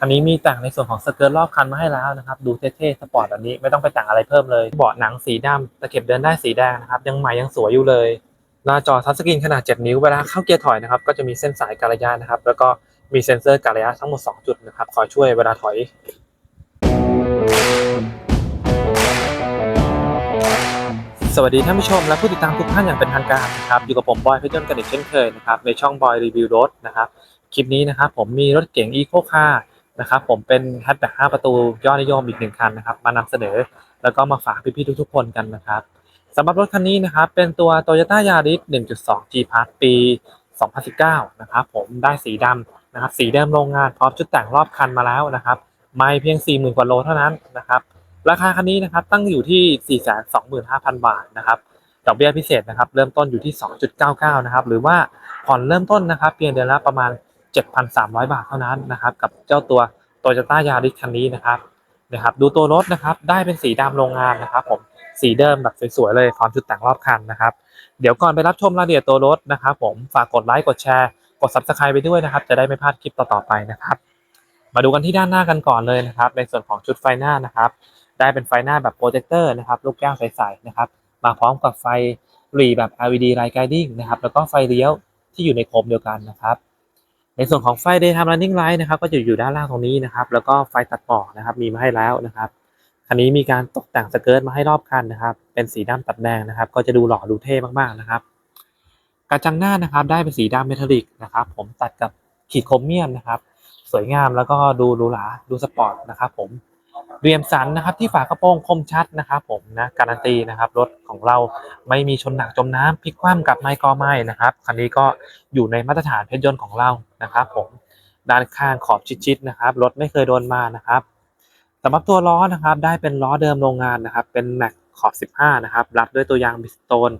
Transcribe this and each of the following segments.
อันนี้มีแต่งในส่วนของสเกิร์ตรอบคันมาให้แล้วนะครับ ดูเท่ๆสปอร์ตแบบนี้ไม่ต้องไปแต่งอะไรเพิ่มเลยเบาะหนังสีดำตะเข็บเดินได้สีแดงนะครับ ยังใหม่ยังสวยอยู่เลยหน้าจอทัชสกรีนขนาด 7 นิ้วเวลาเข้าเกียร์ถอยนะครับก็จะมีเส้นสายการระยะนะครับ แล้วก็มีเซ็นเซอร์การระยะทั้งหมด 2 จุดนะครับคอยช่วยเวลาถอยสวัสดีท่านผู้ชมและผู้ติดตามทุกท่านอย่างเป็นทางการนะครับอยู่กับผมบอยเพชรยนต์กันอีกเช่นเคยนะครับในช่องบอยรีวิวรถนะครับคลิปนี้นะครับผมมีรถเก๋งอีโคคาร์ นะครับผมเป็นแฮชแบ็ก5ประตูยอดนิยมอีกหนึ่งคันนะครับ มานำเสนอแล้วก็มาฝากพี่ๆทุกๆคนกันนะครับสำหรับรถคันนี้นะครับ เป็นตัว Toyota Yaris 1.2 G Pass ปี 2019 นะครับผมได้สีดำนะครับ สีเดิมโรงงานพร้อมชุดแต่งรอบคันมาแล้วนะครับ ไม่เพียง 40,000 กว่าโลเท่านั้นนะครับ ราคาคันนี้นะครับตั้งอยู่ที่ 425,000 บาทนะครับดอกเบี้ยพิเศษนะครับ เริ่มต้นอยู่ที่ 2.99 นะครับ หรือว่าผ่อนเริ่มต้นนะครับ เพียงเดือนละประมาณ 7,300 บาทเท่านั้นนะครับ กับเจ้าตัว Toyota Yaris คันนี้นะครับนะครับ ดูตัวรถนะครับ ได้เป็นสีดำโรงงานนะครับ ผมสีเดิมแบบสวยๆเลยพร้อมชุดแต่งรอบคันนะครับ เดี๋ยวก่อนไปรับชมรายละเอียดตัวรถนะครับ ผมฝากกดไลค์กดแชร์กด Subscribe ไปด้วยนะครับ จะได้ไม่พลาดคลิปต่อๆไปนะครับ มาดูกันที่ด้านหน้ากันก่อนเลยนะครับ ในส่วนของชุดไฟหน้านะครับ ได้เป็นไฟหน้าแบบโปรเจคเตอร์นะครับ ลูกแก้วใสๆนะครับ มาพร้อมกับไฟหรีแบบ LED Light Guiding นะครับ แล้วก็ไฟเลี้ยวที่อยู่ในโคมเดียวกันนะครับ ในส่วนของไฟ Daytime Running Light นะครับ ก็จะอยู่ด้านล่างตรงนี้นะครับ แล้วก็ไฟตัดต่อนะครับ มีมาให้แล้วนะครับคันนี้มีการตกแต่งสเกิร์ตมาให้รอบคันนะครับ เป็นสีดำตัดแดงนะครับ ก็จะดูหล่อดูเท่มากๆนะครับ กระจังหน้านะครับ ได้เป็นสีดำเมทัลลิกนะครับ ผมตัดกับขีดโครเมียมนะครับ สวยงามแล้วก็ดูหรูหราดูสปอร์ตนะครับ ผม เรียมสันนะครับที่ฝากระโปรงคมชัดนะครับผมนะการันตีนะครับรถของเราไม่มีชนหนักจมน้ำพลิกคว่ำกับไม้กอไม้นะครับคันนี้ก็อยู่ในมาตรฐานเพชรยนต์ของเรานะครับผมด้านข้างขอบชิดๆนะครับรถไม่เคยโดนมานะครับสำหรับตัวล้อนะครับได้เป็นล้อเดิมโรงงานนะครับเป็นแม็กขอบ 15 นะครับรับด้วยตัวยางบิสโตน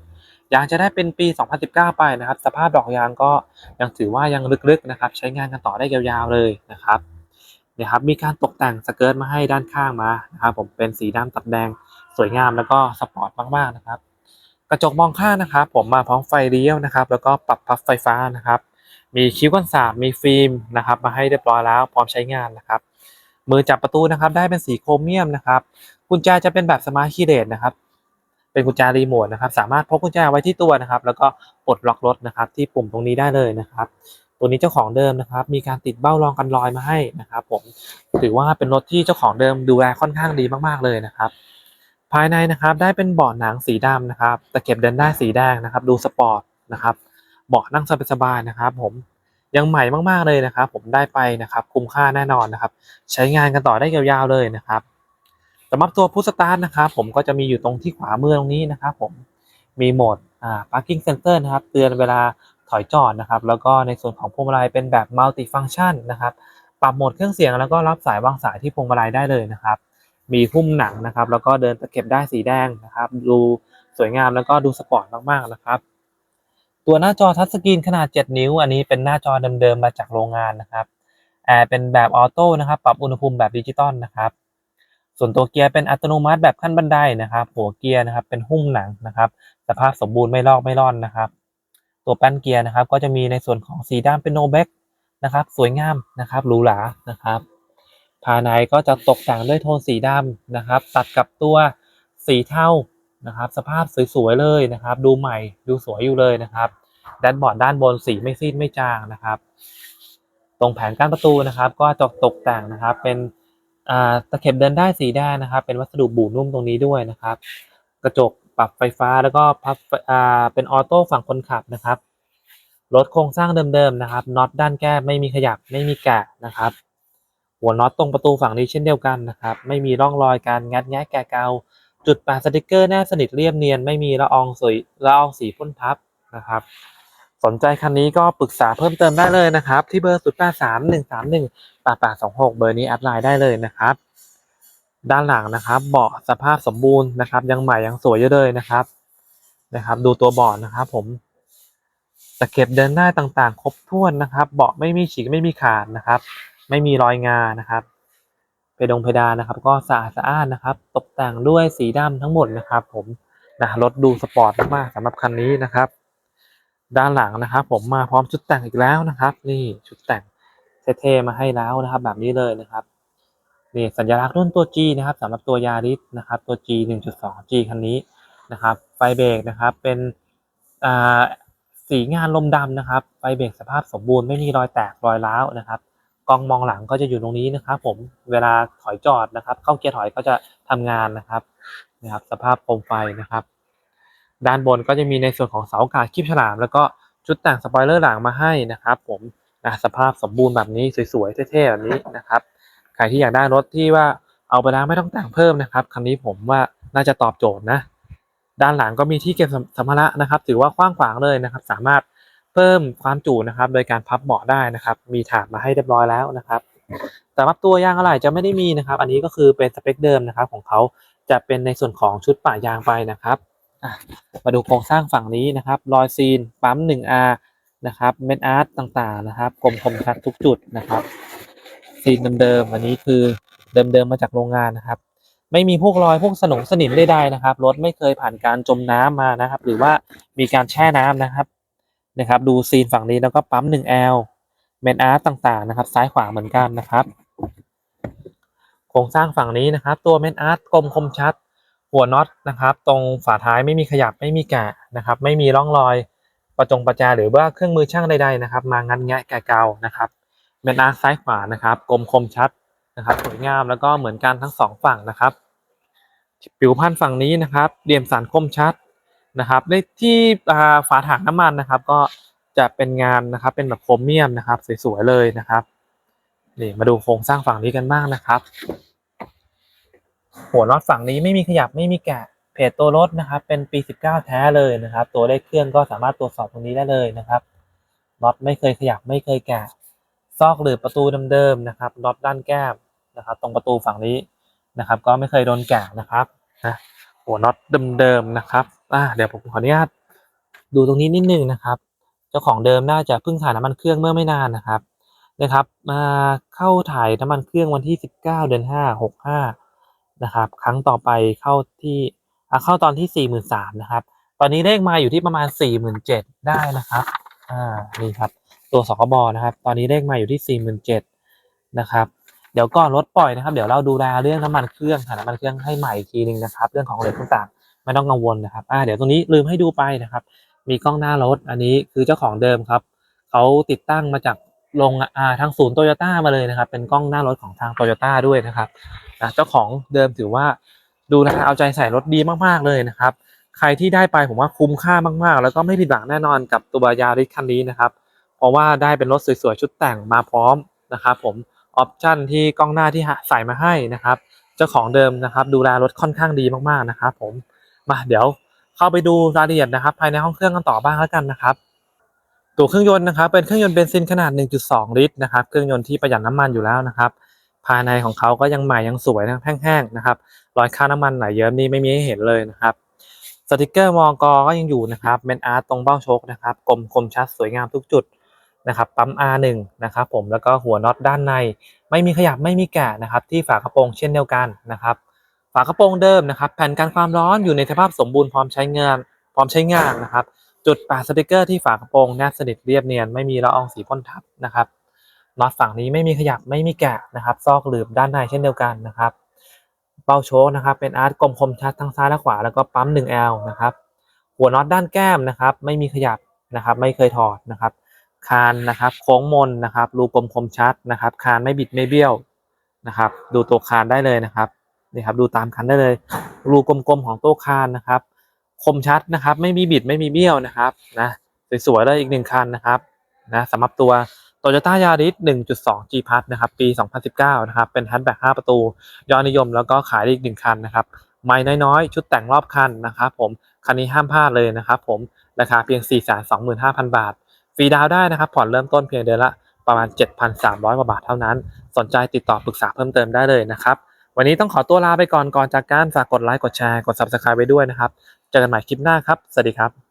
ยางจะได้เป็นปี 2019 ไปนะครับ สภาพดอกยางก็ยังถือว่ายังลึกๆนะครับ ใช้งานกันต่อได้ยาวๆเลยนะครับ นี่ยครับมีการตกแต่งสเกิร์ตมาให้ด้านข้างมานะครับผมเป็นสีดำตัดแดงสวยงามแล้วก็สปอร์ตมากๆนะครับ กระจกมองข้างนะครับ ผมมาพร้อมไฟเลี้ยวนะครับ แล้วก็ปรับพับไฟฟ้านะครับ มีคิ้วกันสามมีฟิล์มนะครับ มาให้เรียบร้อยแล้วพร้อมใช้งานนะครับมือจับประตูนะครับได้เป็นสีโครเมียมนะครับกุญแจจะเป็นแบบสมาร์ทคีย์เลสนะครับ เป็นกุญแจรีโมทนะครับ สามารถพกกุญแจไว้ที่ตัวนะครับ แล้วก็ปลดล็อกรถนะครับ ที่ปุ่มตรงนี้ได้เลยนะครับ ตัวนี้เจ้าของเดิมนะครับ มีการติดเบ้ารองกันรอยมาให้นะครับ ผมถือว่าเป็นรถที่เจ้าของเดิมดูแลค่อนข้างดีมากๆเลยนะครับ ภายในนะครับได้เป็นเบาะหนังสีดำนะครับตะเข็บเดินได้สีแดงนะครับ ดูสปอร์ตนะครับเบาะนั่งสบายๆนะครับ ผมยังใหม่มากๆเลยนะครับ ผมได้ไปนะครับ คุ้มค่าแน่นอนนะครับ ใช้งานกันต่อได้ยาวๆเลยนะครับสำหรับตัวพุทสตาร์ทนะครับ ผมก็จะมีอยู่ตรงที่ขวามือตรงนี้นะครับ ผมมีโหมดอ่า parking center นะครับ เตือนเวลา ถอยจอดนะครับ แล้วก็ในส่วนของพวงมาลัยเป็นแบบมัลติฟังชันนะครับ ปรับโหมดเครื่องเสียงแล้วก็รับสายวางสายที่พวงมาลัยได้เลยนะครับ มีหุ้มหนังนะครับ แล้วก็เดินตะเข็บได้สีแดงนะครับ ดูสวยงามแล้วก็ดูสปอร์ตมากๆนะครับ ตัวหน้าจอทัชสกรีนขนาด 7 นิ้ว อันนี้เป็นหน้าจอเดิมๆมาจากโรงงานนะครับแอร์เป็นแบบออโต้นะครับ ปรับอุณหภูมิแบบดิจิตอลนะครับส่วนตัวเกียร์เป็นอัตโนมัติแบบขั้นบันไดนะครับ หัวเกียร์นะครับเป็นหุ้มหนังนะครับ สภาพสมบูรณ์ไม่ลอกไม่ร่อนนะครับ ตัวแป้นเกียร์นะครับ ก็จะมีในส่วนของสีดำเป็นโนเบกนะครับ สวยงามนะครับหรูหรานะครับภายในก็จะตกแต่งด้วยโทนสีดำนะครับ ตัดกับตัวสีเทานะครับ สภาพสวยๆเลยนะครับ ดูใหม่ดูสวยอยู่เลยนะครับด้านบอร์ดด้านบนสีไม่ซีดไม่จางนะครับ ตรงแผงกั้นประตูนะครับ ก็จะตกแต่งนะครับ เป็นอ่าตะเข็บเดินได้สีแดงนะครับ เป็นวัสดุบูนุ่มตรงนี้ด้วยนะครับ กระจก ปรับไฟฟ้าแล้วก็พับอ่าเป็นออโต้ฝั่งคนขับนะครับรถโครงสร้างเดิมๆนะครับน็อตด้านแก้ไม่มีขยับไม่มีแกะนะครับ หัวน็อตตรงประตูฝั่งนี้เช่นเดียวกันนะครับ ไม่มีร่องรอยการงัดแงะแกะเกาจุดปะสติกเกอร์แนบสนิทเรียบเนียน ไม่มีละอองสวยละอองสีพ่นทับนะครับ สนใจคันนี้ก็ปรึกษาเพิ่มเติมได้เลยนะครับ ที่เบอร์0 8 3 1 3 1 8 8 2 6เบอร์นี้แอดไลน์ได้เลยนะครับ ด้านหลังนะครับเบาะสภาพสมบูรณ์นะครับ ยังใหม่ยังสวยอยู่เลยนะครับนะครับ ดูตัวเบาะนะครับ ผมตะเข็บเดินได้ต่างๆ ครบถ้วนนะครับ เบาะไม่มีฉีกไม่มีขาดนะครับ ไม่มีรอยงานะครับเพดงเพดานนะครับ ก็สะอาดสะอ้านนะครับ ตกแต่งด้วยสีดำทั้งหมดนะครับ ผมนะรถดูสปอร์ตมากๆสำหรับคันนี้นะครับ ด้านหลังนะครับ ผมมาพร้อมชุดแต่งอีกแล้วนะครับ นี่ชุดแต่งเท่ๆมาให้แล้วนะครับ แบบนี้เลยนะครับ นี่สัญลักษณ์รุ่นตัว G นะครับสำหรับตัวยาริสนะครับตัว G 1.2 G คันนี้นะครับ ไฟเบรกนะครับเป็นสีงานลมดำนะครับ ไฟเบรกสภาพสมบูรณ์ไม่มีรอยแตกรอยร้าวนะครับกล้องมองหลังก็จะอยู่ตรงนี้นะครับ ผมเวลาถอยจอดนะครับ เข้าเกียร์ถอยก็จะทำงานนะครับนะครับ สภาพโคมไฟนะครับ ด้านบนก็จะมีในส่วนของเสาอากาศคลิปฉลาม แล้วก็ชุดแต่งสปอยเลอร์หลังมาให้นะครับ ผมนะสภาพสมบูรณ์แบบนี้สวยๆเท่ๆแบบนี้นะครับ ใครที่อยากได้รถที่ว่าเอาไปแล้วไม่ต้องแต่งเพิ่มนะครับคันนี้ผมว่าน่าจะตอบโจทย์นะ ด้านหลังก็มีที่เก็บสัมภาระนะครับ ถือว่ากว้างขวางเลยนะครับ สามารถเพิ่มความจุนะครับ โดยการพับเบาะได้นะครับ มีถาดมาให้เรียบร้อยแล้วนะครับสำหรับตัวยางอะไหล่จะไม่ได้มีนะครับ อันนี้ก็คือเป็นสเปคเดิมนะครับ ของเขาจะเป็นในส่วนของชุดป่ายางไปนะครับมาดูโครงสร้างฝั่งนี้นะครับ รอยซีนปั๊ม 1R นะครับ เม็ดอาร์ตต่างๆนะครับกลมคมชัดทุกจุดนะครับ ซีนเดิมๆอันนี้คือเดิมๆมาจากโรงงานนะครับ ไม่มีพวกรอยพวกสนงสนิมใดๆนะครับรถไม่เคยผ่านการจมน้ำมานะครับ หรือว่ามีการแช่น้ำนะครับนะครับ ดูซีนฝั่งนี้แล้วก็ปั๊ม 1L เมนอาร์ตต่างๆนะครับ ซ้ายขวาเหมือนกันนะครับโครงสร้างฝั่งนี้นะครับ ตัวเมนอาร์ตกลมคมชัด หัวน็อตนะครับ ตรงฝาท้ายไม่มีขยับไม่มีแกะนะครับ ไม่มีร่องรอยประจงประแจหรือว่าเครื่องมือช่างใดๆนะครับ มางัดแงะแกะเกานะครับ เมนอาร์ซ้ายขวานะครับกลมคมชัดนะครับ สวยงามแล้วก็เหมือนกันทั้งสองฝั่งนะครับ ผิวพันธุ์ฝั่งนี้นะครับเดียมสันคมชัดนะครับในที่ฝาถังน้ำมันนะครับ ก็จะเป็นงานนะครับเป็นแบบโครเมียมนะครับสวยๆเลยนะครับนี่มาดูโครงสร้างฝั่งนี้กันบ้างนะครับ หัวน็อตฝั่งนี้ไม่มีขยับไม่มีแกะเพจตัวรถนะครับ เป็นปี 19 แท้เลยนะครับ ตัวเลขเครื่องก็สามารถตรวจสอบตรงนี้ได้เลยนะครับน็อตไม่เคยขยับไม่เคยแกะ ซอกหรือประตูเดิมๆนะครับน็อตด้านแก้มนะครับ ตรงประตูฝั่งนี้นะครับ ก็ไม่เคยโดนแกะนะครับนะหัวน็อตเดิมๆนะครับอ่าเดี๋ยวผมขออนุญาตดูตรงนี้นิดนึงนะครับ เจ้าของเดิมน่าจะเพิ่งถ่ายน้ำมันเครื่องเมื่อไม่นานนะครับนะครับมาเข้าถ่ายน้ำมันเครื่องวันที่ 19 เดือน 5 65 นะครับ ครั้งต่อไปเข้าที่เข้าตอนที่ 43,000นะครับ ตอนนี้เลขมาอยู่ที่ประมาณ 47,000ได้นะครับ อ่า นี่ครับ ตัวสคบนะครับ ตอนนี้เลขมาอยู่ที่47,000นะครับ เดี๋ยวก่อนรถปล่อยนะครับ เดี๋ยวเราดูแลเรื่องน้ำมันเครื่องหาน้ำมันเครื่องให้ใหม่อีกทีนึงนะครับ เรื่องของเหล็กต่างๆ ไม่ต้องกังวลนะครับ อ่า เดี๋ยวตรงนี้ลืมให้ดูไปนะครับ มีกล้องหน้ารถ อันนี้คือเจ้าของเดิมครับ เขาติดตั้งมาจากโรงอ่าทางศูนย์โตโยต้ามาเลยนะครับ เป็นกล้องหน้ารถของทางโตโยต้าด้วยนะครับนะเจ้าของเดิมถือว่าดูแลเอาใจใส่รถดีมากๆเลยนะครับ ใครที่ได้ไปผมว่าคุ้มค่ามากๆ แล้วก็ไม่ผิดหวังแน่นอนกับตัวยาริสคันนี้นะครับ เพราะว่าได้เป็นรถสวยๆชุดแต่งมาพร้อมนะครับผมออปชั่นที่กล้องหน้าที่ใส่มาให้นะครับ เจ้าของเดิมนะครับ ดูแลรถค่อนข้างดีมากๆนะครับ ผมมาเดี๋ยวเข้าไปดูรายละเอียดนะครับ ภายในห้องเครื่องกันต่อบ้างแล้วกันนะครับ ตัวเครื่องยนต์นะครับเป็นเครื่องยนต์เบนซินขนาด 1.2 ลิตรนะครับเครื่องยนต์ที่ประหยัดน้ำมันอยู่แล้วนะครับภายในของเขาก็ยังใหม่ยังสวยนะแห้งๆนะครับรอยค่าน้ำมันไหลเยิ้มนี่ไม่มีให้เห็นเลยนะครับสติกเกอร์มอกก็ยังอยู่นะครับเมนอาร์ตตรงเบ้าโชคนะครับกลมคมชัดสวยงามทุกจุด นะครับปั๊ม R1 นะครับผมแล้วก็หัวน็อตด้านใน ไม่มีขยับไม่มีแกะนะครับที่ฝากระโปรงเช่นเดียวกันนะครับฝากระโปรงเดิมนะครับแผ่นกันความร้อนอยู่ในสภาพสมบูรณ์พร้อมใช้งานพร้อมใช้งานนะครับจุดปาสติกเกอร์ที่ฝากระโปรงแนบสนิทเรียบเนียนไม่มีละอองสีพ่นทับนะครับน็อตฝั่งนี้ไม่มีขยับไม่มีแกะนะครับซอกหลืบด้านในเช่นเดียวกันนะครับเป้าโชคนะครับเป็นอาร์ตกลมคมชัดทั้งซ้ายและขวาแล้วก็ปั๊ม 1L นะครับหัวน็อตด้านแก้มนะครับไม่มีขยับนะครับไม่เคยถอดนะครับ คานนะครับ โค้งมนนะครับ รูกลมคมชัดนะครับ คานไม่บิดไม่เบี้ยวนะครับ ดูตัวคานได้เลยนะครับนี่ครับดูตามคันได้เลย รูกลมๆของตัวคานนะครับ คมชัดนะครับ ไม่มีบิดไม่มีเบี้ยวนะครับนะสวยๆเลยอีกหนึ่งคันนะครับนะสำหรับตัว Toyota Yaris 1.2 G Plus นะครับ ปี 2019 นะครับ เป็นแฮชแบ็ก5ประตู ยอดนิยมแล้วก็ขายได้อีกหนึ่งคันนะครับ ไม่น้อยๆ ชุดแต่งรอบคันนะครับผม คันนี้ห้ามพลาดเลยนะครับผม ราคาเพียง 425,000 บาท ฟรีดาวได้นะครับผ่อนเริ่มต้นเพียงเดือนละประมาณ 7,300กว่าบาทเท่านั้น สนใจติดต่อปรึกษาเพิ่มเติมได้เลยนะครับ วันนี้ต้องขอตัวลาไปก่อนก่อนจากการฝากกดไลค์กดแชร์กด Subscribe ไว้ด้วยนะครับ เจอกันใหม่คลิปหน้าครับ สวัสดีครับ